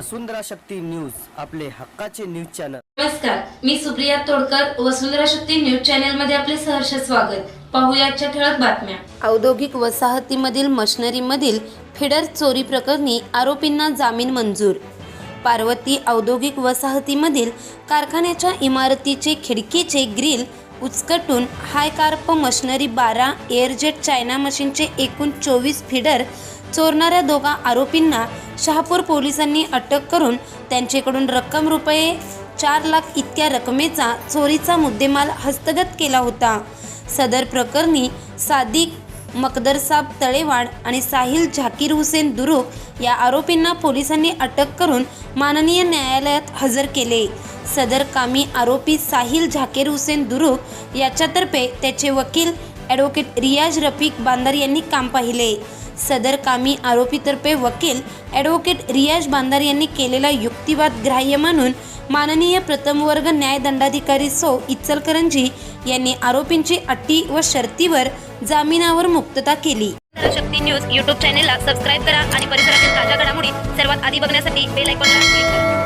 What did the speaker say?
वसुंधरा Shakti news आपले हक्काचे news channel. नमस्कार मी सुप्रिया तोडकर वसुंधरा शक्ती न्यूज चॅनलमध्ये आपले सहर्ष स्वागत. पाहूया आजच्या ठळक बातम्या. औद्योगिक वसाहतीमधील मशिनरीमधील फिडर चोरी प्रकरणी आरोपींना जामीन मंजूर. पार्वती औद्योगिक वसाहतीमधील कारखान्याच्या इमारतीचे खिडकीचे ग्रिल उचकटून हायकार्प मशिनरी बारा एअरजेट चायना मशीनचे एकूण चोवीस फिडर चोरणाऱ्या दोघा आरोपींना शहापूर पोलिसांनी अटक करून त्यांच्याकडून रक्कम रुपये चार लाख इतक्या रकमेचा चोरीचा मुद्देमाल हस्तगत केला होता. सदर प्रकरणी सादिक मकदरसाब तळेवाड आणि साहिल झाकीर हुसेन दुरुक या आरोपींना पोलिसांनी अटक करून माननीय न्यायालयात हजर केले. सदर कामी आरोपी साहिल झाकीर हुसेन दुरुक याच्यातर्फे त्याचे वकील ॲडव्होकेट रियाज रफीक बांदर यांनी काम पाहिले. सदर कामी आरोपीतर्फे वकील ॲडव्होकेट रियाज बांदार यांनी केलेला युक्तिवाद ग्राह्य मानून माननीय प्रथमवर्ग न्यायदंडाधिकारी सौ इचलकरंजी यांनी आरोपींची अटी व शर्तीवर जामिनावर मुक्तता केली. शक्ती न्यूज यूट्यूब चॅनेलला सबस्क्राईब करा आणि परिसरातील ताज्या घडामोडी सर्वात आधी बघण्यासाठी बेल आयकॉनला क्लिक करा.